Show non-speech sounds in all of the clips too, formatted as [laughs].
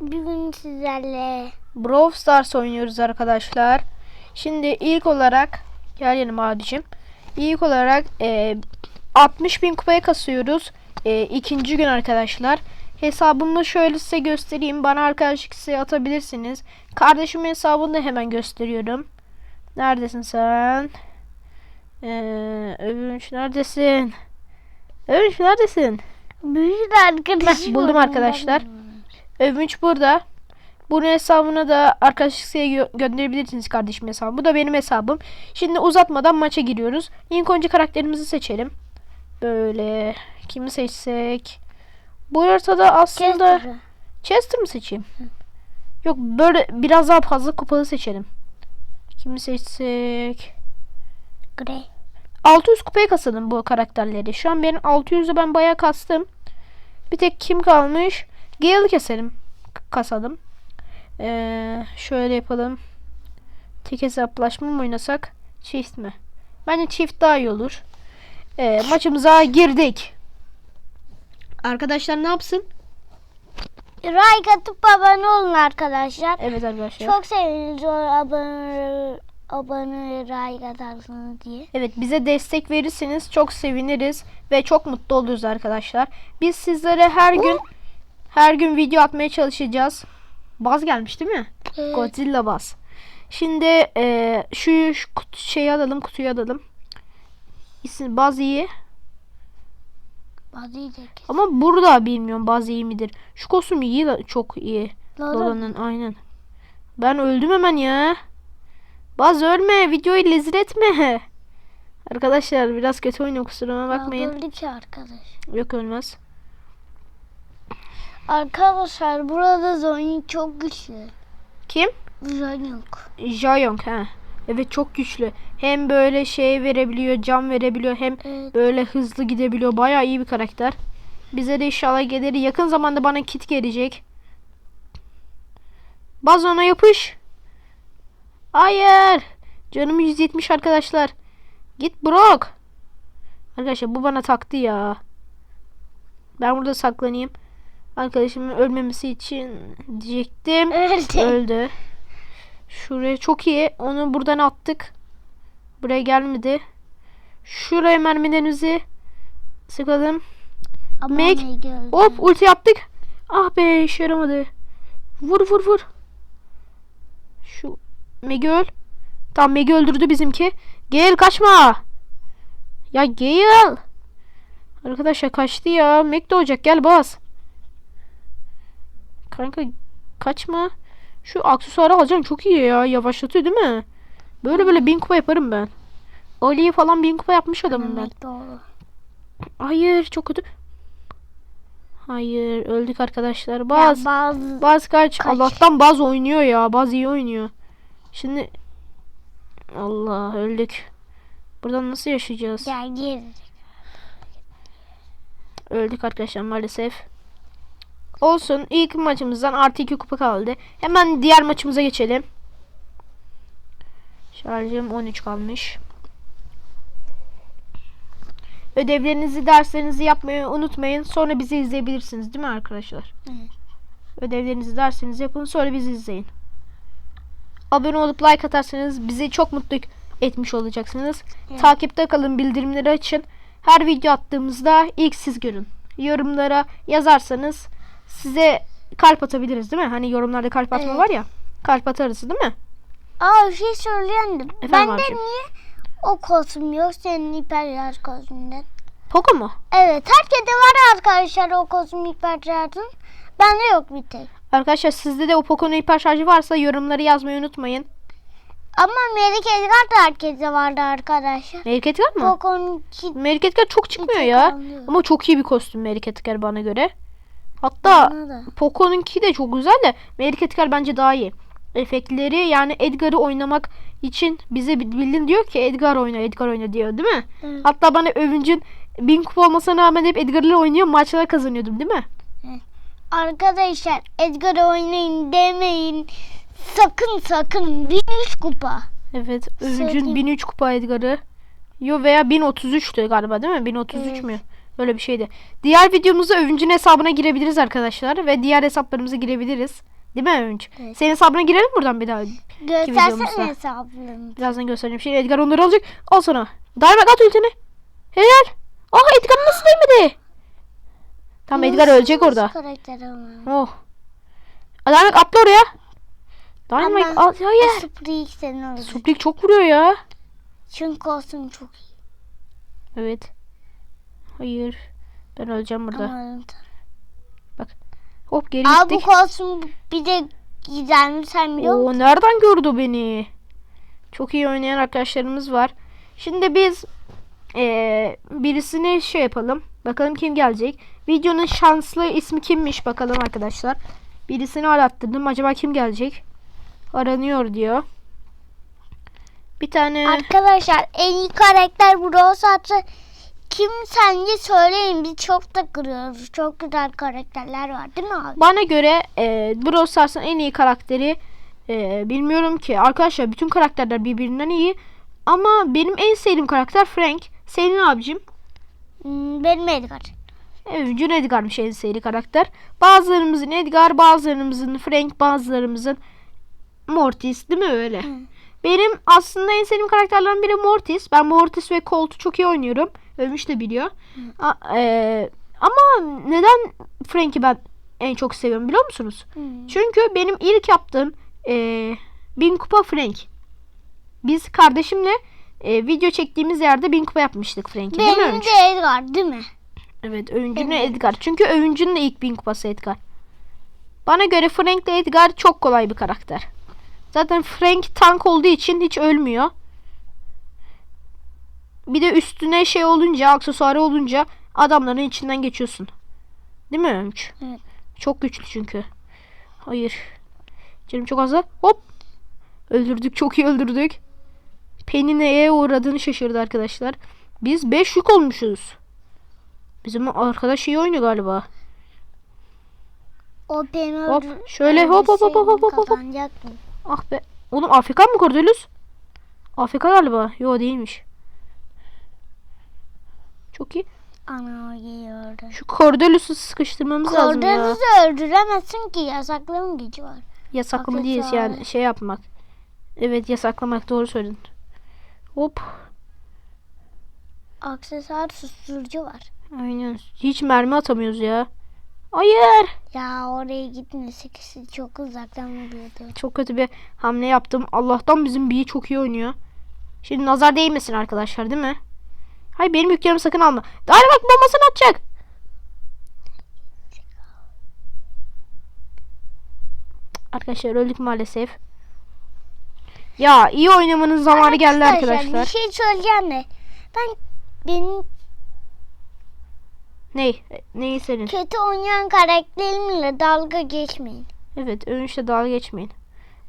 Bugün sizlerle Brawl Stars oynuyoruz arkadaşlar. Şimdi ilk olarak gel yanıma abicim. İlk olarak e, 60 bin kupaya kasıyoruz. E, ikinci gün arkadaşlar. Hesabımı şöyle size göstereyim. Bana arkadaşlık isteği atabilirsiniz. Kardeşimin hesabını da hemen gösteriyorum. Neredesin sen? Ee, Övünç neredesin? Övünç neredesin? büyük arkadaşım. Buldum arkadaşlar. Övünç burada. Bunun hesabına da arkadaşlık isteği gö- gönderebilirsiniz kardeşim hesabı. Bu da benim hesabım. Şimdi uzatmadan maça giriyoruz. İlk önce karakterimizi seçelim. Böyle kimi seçsek? Bu haritada aslında Chester'ı. Chester mı seçeyim? Yok böyle biraz daha fazla kupalı seçelim. Kimi seçsek? Grey. 600 kupaya kasalım bu karakterleri. Şu an benim 600'ü ben bayağı kastım. Bir tek kim kalmış? Gale'ı keselim. Kasalım. Ee, şöyle yapalım. Tek hesaplaşma mı oynasak? Çift mi? Bence çift daha iyi olur. Ee, maçımıza girdik. Arkadaşlar ne yapsın? Like atıp abone olun arkadaşlar. Evet arkadaşlar. Çok seviniriz o abone abone like atarsınız diye. Evet bize destek verirseniz çok seviniriz ve çok mutlu oluruz arkadaşlar. Biz sizlere her gün her gün video atmaya çalışacağız. Baz gelmiş değil mi? Evet. Godzilla baz. Şimdi e, şu, şu kutu, şeyi alalım, kutuyu alalım. İsim baz iyi. Bazı yiyecek. Ama burada bilmiyorum baz iyi midir. Şu kostüm iyi çok iyi. Lola. Lola'nın aynen. Ben öldüm hemen ya. Baz ölme. Videoyu lezir etme. [laughs] Arkadaşlar biraz kötü oynuyor kusuruma bakmayın. Öldü ki arkadaş. Yok ölmez. Arkadaşlar burada Zonya çok güçlü. Kim? Zonya. Jayong ha. Evet çok güçlü. Hem böyle şey verebiliyor, can verebiliyor hem Evet. böyle hızlı gidebiliyor. Bayağı iyi bir karakter. Bize de inşallah gelir. Yakın zamanda bana kit gelecek. Baz ona yapış. Hayır. Canım 170 arkadaşlar. Git Brock. Arkadaşlar bu bana taktı ya. Ben burada saklanayım. Arkadaşımın ölmemesi için diyecektim. Öldü. Öldü. Şuraya çok iyi. Onu buradan attık. Buraya gelmedi. Şuraya mermilerimizi sıkalım. Ama Meg. Hop ulti yaptık. Ah be işe yaramadı. Vur vur vur. Şu Meg'i öl. Tamam Meg'i öldürdü bizimki. Gel kaçma. Ya gel. Arkadaşlar kaçtı ya. Meg de olacak gel bas. Kanka kaçma. Şu aksesuarı alacağım çok iyi ya. Yavaşlatıyor değil mi? Böyle böyle bin kupa yaparım ben. Ali'yi falan bin kupa yapmış adamım ben. Doğru. Hayır çok kötü. Hayır öldük arkadaşlar. Ya Baz. bazı Baz kaç. Kaç. Allah'tan Baz oynuyor ya. Baz iyi oynuyor. Şimdi Allah öldük. Buradan nasıl yaşayacağız? ya gir. Öldük arkadaşlar maalesef. Olsun. ilk maçımızdan artı 2 kupa kaldı. Hemen diğer maçımıza geçelim. Şarjım 13 kalmış. Ödevlerinizi, derslerinizi yapmayı unutmayın. Sonra bizi izleyebilirsiniz değil mi arkadaşlar? Evet. Ödevlerinizi, derslerinizi yapın. Sonra bizi izleyin. Abone olup like atarsanız bizi çok mutlu etmiş olacaksınız. Evet. Takipte kalın, bildirimleri açın. Her video attığımızda ilk siz görün. Yorumlara yazarsanız size kalp atabiliriz değil mi? Hani yorumlarda kalp atma Evet. var ya. Kalp atarız değil mi? Aa bir şey söyleyendim. Bende abicim? niye o kostüm yok senin hiper kostümünden? Poco mu? Evet herkese var arkadaşlar o kostüm hiper Bende yok bir tek. Arkadaşlar sizde de o Poco'nun hiper şarjı varsa yorumları yazmayı unutmayın. Ama Merik Edgar da herkese vardı arkadaşlar. Merik Edgar mı? Poco'nun Merik Edgar çok çıkmıyor ya. alıyor. Ama çok iyi bir kostüm Merik Edgar bana göre. Hatta. Poco'nunki de çok güzel de Merik Edgar bence daha iyi. Efektleri yani Edgar'ı oynamak için bize bildin diyor ki Edgar oyna Edgar oyna diyor değil mi? Evet. Hatta bana övüncün bin kupa olmasına rağmen hep Edgar'la oynuyor maçlar kazanıyordum değil mi? Arkadaşlar Edgar'ı oynayın demeyin. Sakın sakın 1003 kupa. Evet övüncün Söyleyeyim. 1003 kupa Edgar'ı. Yo veya 1033'tü galiba değil mi? 1033 Evet. mü? Böyle bir şeydi. Diğer videomuzda Övünç'ün hesabına girebiliriz arkadaşlar. Ve diğer hesaplarımıza girebiliriz. Değil mi Övünç? Evet. Senin hesabına girelim buradan bir daha. Göstersene hesaplarını. Birazdan göstereceğim. Şimdi Edgar onları alacak. Al sana. Diamond at ultini. Helal. Ah Edgar nasıl değmedi? Tamam Edgar ölecek orada. Oh. Diamond atla oraya. Ama at. Hayır. Spree senin olacak. Suplik çok vuruyor ya. Çünkü olsun çok iyi. Evet. Hayır. Ben öleceğim burada. Ama Hop geri bu gittik. kostüm bir de gider mi sen biliyor musun? Nereden gördü beni? Çok iyi oynayan arkadaşlarımız var. Şimdi biz eee, birisini şey yapalım. Bakalım kim gelecek. Videonun şanslı ismi kimmiş bakalım arkadaşlar. Birisini arattırdım. Acaba kim gelecek? Aranıyor diyor. Bir tane Arkadaşlar en iyi karakter Brawl Stars'ta kim sence söyleyin biz çok da kırıyoruz. Çok güzel karakterler var değil mi abi? bana göre eee Brawl Stars'ın en iyi karakteri eee, bilmiyorum ki. Arkadaşlar bütün karakterler birbirinden iyi. Ama benim en sevdiğim karakter Frank. Senin abicim. Hmm, benim Edgar. Övüncün Edgar'mış en seri karakter. Bazılarımızın Edgar, bazılarımızın Frank, bazılarımızın Mortis değil mi öyle? Hı. Benim aslında en sevdiğim karakterlerin biri Mortis. Ben Mortis ve Colt'u çok iyi oynuyorum. Övmüş de biliyor. A- eee, ama neden Frank'i ben en çok seviyorum biliyor musunuz? Hmm. Çünkü benim ilk yaptığım eee bin kupa Frank. Biz kardeşimle eee, video çektiğimiz yerde bin kupa yapmıştık Frank'i değil mi Benim de Edgar değil mi? Evet övüncünün Evet. Edgar. Çünkü övüncünün de ilk bin kupası Edgar. Bana göre Frank ile Edgar çok kolay bir karakter. Zaten Frank tank olduğu için hiç ölmüyor. Bir de üstüne şey olunca, aksesuarı olunca adamların içinden geçiyorsun. Değil mi Ömç? Evet. Çok güçlü çünkü. Hayır. Canım çok azı. Hop. Öldürdük. Çok iyi öldürdük. Penny neye uğradığını şaşırdı arkadaşlar. Biz 5 yük olmuşuz. Bizim arkadaş iyi oynuyor galiba. O beni Hop, şöyle hop, hop, hop, hop, hop, hop? Ah be. Oğlum Afrika mı Cordelius? Afrika galiba. Yo değilmiş. Çok iyi. Ana geliyordu. Şu Cordelius'u sıkıştırmamız lazım ya. Kordanızı öldüremezsin ki yasaklama gücü var. Yasaklama değil Aksesuar. yani şey yapmak. Evet yasaklamak doğru söyledin. Hop. Aksesuar susturucu var. Aynen. Hiç mermi atamıyoruz ya. Hayır. Ya oraya gitmesek çok uzaktan vuruyordu. Çok kötü bir hamle yaptım. Allah'tan bizim B'yi çok iyi oynuyor. Şimdi nazar değmesin arkadaşlar değil mi? Hayır benim yüklerimi sakın alma. Dynamite bombasını atacak. Arkadaşlar öldük maalesef. Ya iyi oynamanın zamanı geldi arkadaşlar. Bir şey söyleyeceğim de. Ben benim Ney? Neyi senin? kötü oynayan karakterimle dalga geçmeyin. Evet övünçle dalga geçmeyin.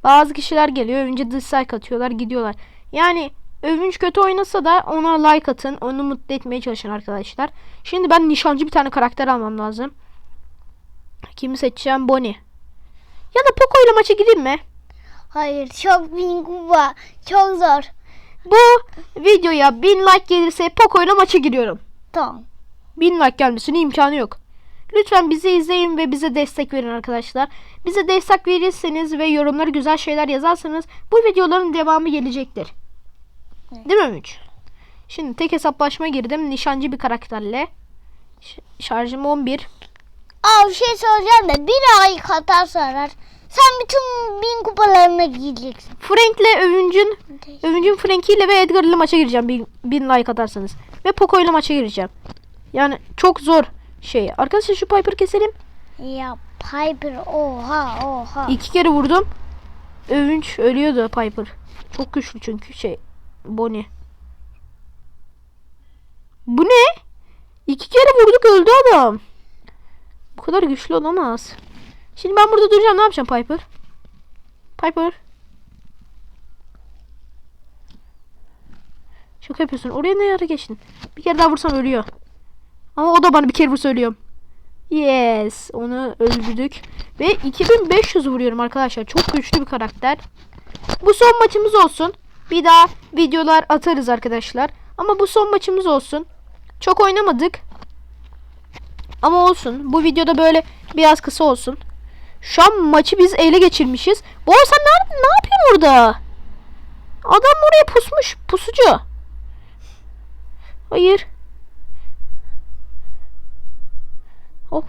Bazı kişiler geliyor övünce dislike atıyorlar gidiyorlar. Yani övünç kötü oynasa da ona like atın. Onu mutlu etmeye çalışın arkadaşlar. Şimdi ben nişancı bir tane karakter almam lazım. Kimi seçeceğim? Bonnie. Ya da Poco ile maça gideyim mi? Hayır çok bin kuba. Çok zor. Bu videoya 1000 like gelirse Poco ile maça giriyorum. Tamam. 1000 like gelmesine imkanı yok. Lütfen bizi izleyin ve bize destek verin arkadaşlar. Bize destek verirseniz ve yorumlara güzel şeyler yazarsanız bu videoların devamı gelecektir. Değil mi Ümüç? Şimdi tek hesaplaşma girdim. Nişancı bir karakterle. Ş- şarjım 11. Aa bir şey söyleyeceğim de bir ay katar sarar. Sen bütün bin kupalarına gideceksin. Frank'le Övüncün, Övüncün Frank'iyle ve Edgar ile maça gireceğim. 1000 bin like atarsanız. Ve Poco ile maça gireceğim. Yani çok zor şey. Arkadaşlar şu Piper keselim. Ya Piper oha oha. İki kere vurdum. Övünç ölüyordu Piper. Çok güçlü çünkü şey Bonnie. Bu ne? İki kere vurduk öldü adam. Bu kadar güçlü olamaz. Şimdi ben burada duracağım. Ne yapacağım Piper? Piper. Şaka yapıyorsun. Oraya ne ara geçtin? Bir kere daha vursam ölüyor. Ama o da bana bir kere vursa ölüyorum. Yes. Onu öldürdük. Ve 2500 vuruyorum arkadaşlar. Çok güçlü bir karakter. Bu son maçımız olsun. Bir daha videolar atarız arkadaşlar. Ama bu son maçımız olsun. Çok oynamadık. Ama olsun. Bu videoda böyle biraz kısa olsun. Şu an maçı biz ele geçirmişiz. Bu sen ne, ne yapıyorsun orada? Adam oraya pusmuş. Pusucu. Hayır. Hop.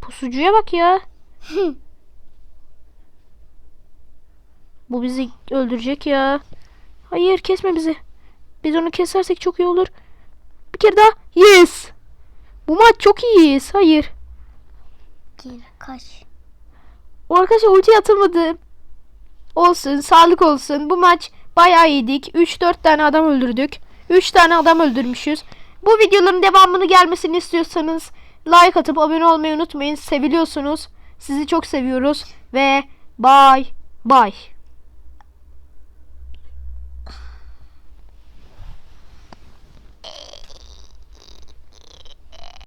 Pusucuya bak ya. Bu bizi öldürecek ya. Hayır kesme bizi. Biz onu kesersek çok iyi olur. Bir kere daha. Yes. Bu maç çok iyiyiz. Hayır. Gir kaç. O arkadaşlar ulti atamadım. Olsun. Sağlık olsun. Bu maç bayağı iyiydik. 3-4 tane adam öldürdük. 3 tane adam öldürmüşüz. Bu videoların devamını gelmesini istiyorsanız like atıp abone olmayı unutmayın. Seviliyorsunuz. Sizi çok seviyoruz. Ve bye bye.